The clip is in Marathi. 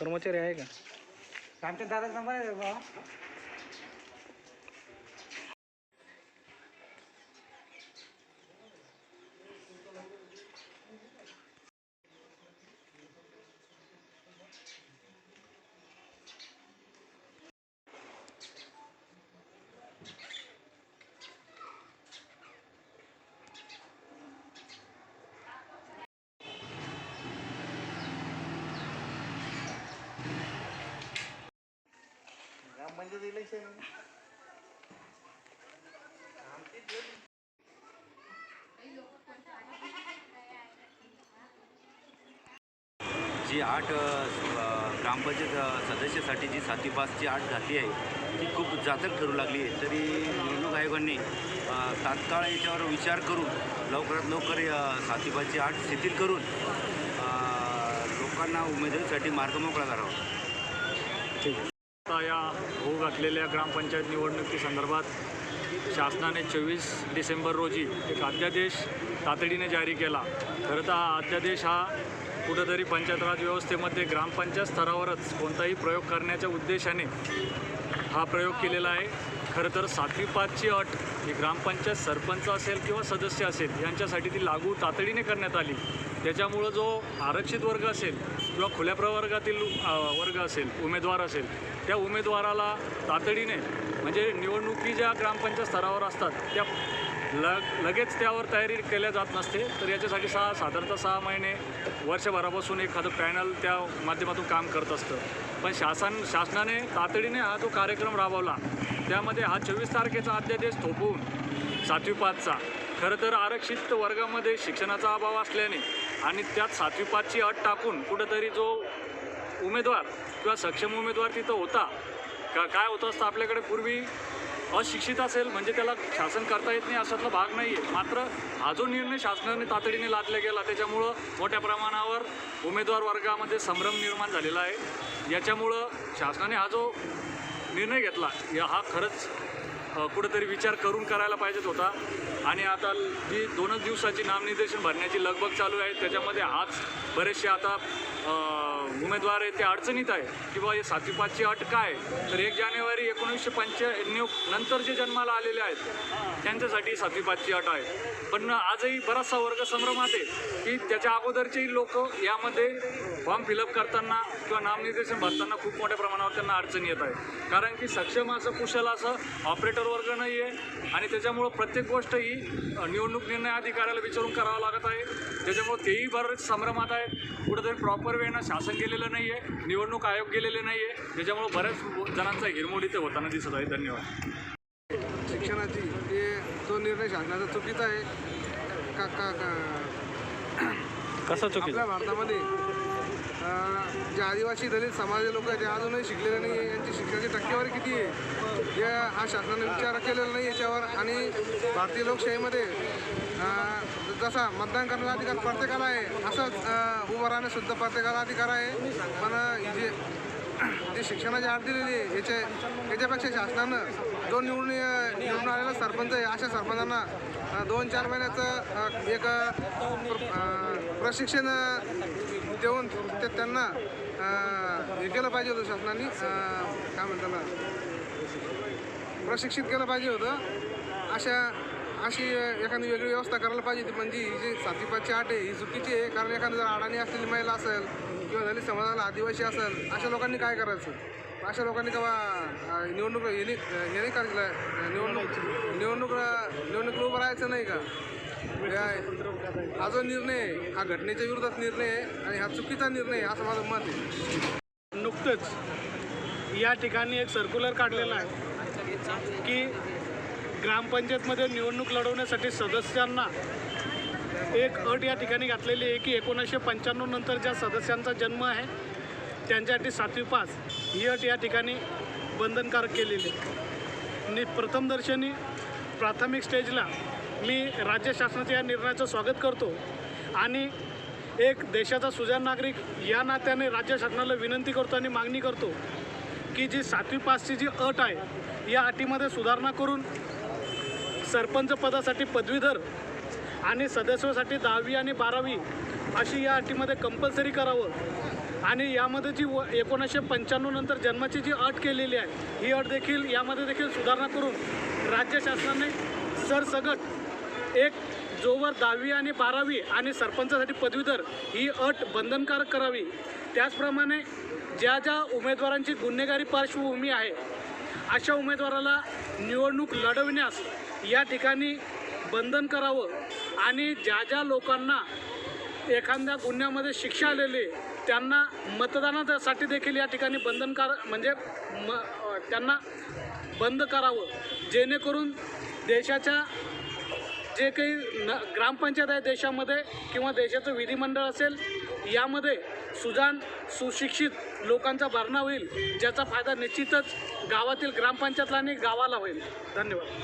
कर्मचारी आहे का? आमच्या दादाचा नंबर आहे बाबा. म्हणजे ग्रामपंचायत इलेक्शन जी आठ ग्रामपंचायत सदस्यासाठी जी सातवी पासची आठ घातली आहे ती खूप जाचक ठरू लागली आहे. तरी निवडणूक आयोगाने तात्काळ याच्यावर विचार करून लवकरात लवकर अ, पासची आठ शिथिल करून लोकांना उमेदवारीसाठी मार्ग मोकळा करावा. ठीक आहे. आता या होऊ घातलेल्या ग्रामपंचायत निवडणुकीसंदर्भात शासनाने चोवीस डिसेंबर रोजी एक अध्यादेश तातडीने जारी केला. खरं तर हा अध्यादेश हा कुठंतरी पंचायत राज व्यवस्थेमध्ये ग्रामपंचायत स्तरावरच कोणताही प्रयोग करण्याच्या उद्देशाने हा प्रयोग केलेला आहे. खरं तर सातवी पाचची अट ही ग्रामपंचायत सरपंच असेल किंवा सदस्य असेल यांच्यासाठी ती लागू तातडीने करण्यात आली. त्याच्यामुळं जो आरक्षित वर्ग असेल किंवा खुल्या प्रवर्गातील वर्ग असेल उमेदवार असेल त्या उमेदवाराला तातडीने म्हणजे निवडणुकी ज्या ग्रामपंचायत स्तरावर असतात त्या लग लगेच त्यावर तयारी केल्या जात नसते. तर याच्यासाठी सहा साधारणतः सहा महिने वर्षभरापासून एखादं पॅनल त्या माध्यमातून काम करत असतं. पण शासन शासनाने तातडीने हा जो कार्यक्रम राबवला त्यामध्ये हा चोवीस तारखेचा अध्यादेश थोपवून सातवी पाचचा खरं तर आरक्षित वर्गामध्ये शिक्षणाचा अभाव असल्याने आणि त्यात सातवी पाचची अट टाकून कुठंतरी जो उमेदवार किंवा सक्षम उमेदवार तिथं होता का काय होतं असतं आपल्याकडे पूर्वी अशिक्षित असेल म्हणजे त्याला शासन करता येत नाही अशातला भाग नाही आहे मात्र हा जो निर्णय शासनाने तातडीने लादला गेला त्याच्यामुळं मोठ्या प्रमाणावर उमेदवार वर्गामध्ये संभ्रम निर्माण झालेला आहे. याच्यामुळं शासनाने हा जो निर्णय घेतला या हा खरंच कुठंतरी विचार करून करायला पाहिजेत होता. आणि आता जी दोनच दिवसाची नामनिर्देशन भरण्याची लगबग चालू आहे त्याच्यामध्ये आज बरेचसे आता उमेदवार आहे ते अडचणीत आहे किंवा हे सातवी पाचची अट काय? तर एक जानेवारी एकोणीसशे पंच्याण्णव नंतर जे जन्माला आलेले आहेत त्यांच्यासाठी सातवी पाचची अट आहे. पण आजही बराचसा वर्ग संभ्रमात आहे की त्याच्या अगोदरचेही लोक यामध्ये फॉर्म फिलअप करताना किंवा नामनिर्देशन भरताना खूप मोठ्या प्रमाणावर त्यांना अडचणी येत आहे कारण की सक्षम असं कुशल असं ऑपरेटर वर्ग नाही आहे आणि त्याच्यामुळं प्रत्येक गोष्ट ही निवडणूक निर्णय अधिकाऱ्याला विचारून करावं लागत आहे. त्याच्यामुळं तेही बरेच संभ्रमात आहेत. कुठंतरी प्रॉपर वेळेनं शासन गेलेलं नाही आहे निवडणूक आयोग गेलेले नाही आहे त्याच्यामुळं बऱ्याच जणांचा हिरमोड इथे होताना दिसत आहे. धन्यवाद. शिक्षणाची ते तो निर्णय शासनाचा चुकीचा आहे. का का का? कसं चुकीचं? आपल्या भारतामध्ये जे आदिवासी दलित समाजाचे लोक आहेत ते अजूनही शिकलेले नाही आहे यांची शिक्षणाची टक्केवारी किती आहे? या हा शासनाने विचार केलेला नाही याच्यावर आणि भारतीय लोकशाहीमध्ये जसा मतदान करण्याचा अधिकार प्रत्येकाला आहे असंच उभं राहण्यासुद्धा प्रत्येकाला अधिकार आहे. पण जे जे शिक्षणाची आठ दिलेली आहे याच्या याच्यापेक्षा शासनानं जो निवडून निवडून आलेला सरपंच आहे अशा सरपंचांना दोन चार महिन्याचं एक प्र- प्रशिक्षण देऊन ते त्यांना हे केलं पाहिजे होतं शासनाने. काय म्हणताना प्रशिक्षित केलं पाहिजे होतं. अशा अशी एखादी वेगळी व्यवस्था करायला पाहिजे होती. म्हणजे ही जी सातवी पाचची आठ आहे ही चुकीची आहे. कारण एखादी जर अडाणी असलेली महिला असेल किंवा दलित समाजाला आदिवासी असेल अशा लोकांनी काय करायचं? अशा लोकांनी केव्हा निवडणूक हे नाही करायचं निवडणूक निवडणूक निवडणूक उभं राहायचं नाही का? काय हा जो निर्णय आहे हा घटनेच्या विरोधात निर्णय आहे आणि हा चुकीचा निर्णय आहे असं माझं मत आहे. नुकतंच या ठिकाणी एक सर्क्युलर काढलेला आहे की ग्रामपंचायतमध्ये निवडणूक लढवण्यासाठी सदस्यांना एक अट या ठिकाणी घातलेली आहे की एकोणीसशे पंच्याण्णव नंतर ज्या सदस्यांचा जन्म आहे त्यांच्यासाठी सातवी पास ही अट या ठिकाणी बंधनकारक केलेली आहे. नि प्रथमदर्शनी प्राथमिक स्टेजला मी राज्य शासनाच्या या निर्णयाचं स्वागत करतो. आणि एक देशाचा सुजाण नागरिक या नात्याने राज्य शासनाला विनंती करतो आणि मागणी करतो की जी सातवी पासची जी अट आहे या अटीमध्ये सुधारणा करून सरपंच पदासाठी पदवीधर आणि सदस्यासाठी दहावी आणि बारावी अशी या अटीमध्ये कंपल्सरी करावं. आणि यामध्ये जी व एकोणीसशे पंच्याण्णव नंतर जन्माची जी अट केलेली आहे ही अट देखील यामध्ये देखील सुधारणा करून राज्य शासनाने सरसगट एक जोवर दहावी आणि बारावी आणि सरपंचासाठी पदवीधर ही अट बंधनकारक करावी. त्याचप्रमाणे ज्या ज्या उमेदवारांची गुन्हेगारी पार्श्वभूमी आहे अशा उमेदवाराला निवडणूक लढविण्यास या ठिकाणी बंधन करावं आणि ज्या ज्या लोकांना एखाद्या गुन्ह्यामध्ये शिक्षा आलेली त्यांना मतदानासाठी देखील या ठिकाणी बंधनकार म्हणजे म त्यांना बंद करावं. जेणेकरून देशाच्या जे काही न ग्रामपंचायत आहे देशामध्ये किंवा देशाचं विधिमंडळ असेल यामध्ये सुजाण सुशिक्षित लोकांचा भरणा होईल ज्याचा फायदा निश्चितच गावातील ग्रामपंचायतला आणि गावाला होईल. धन्यवाद.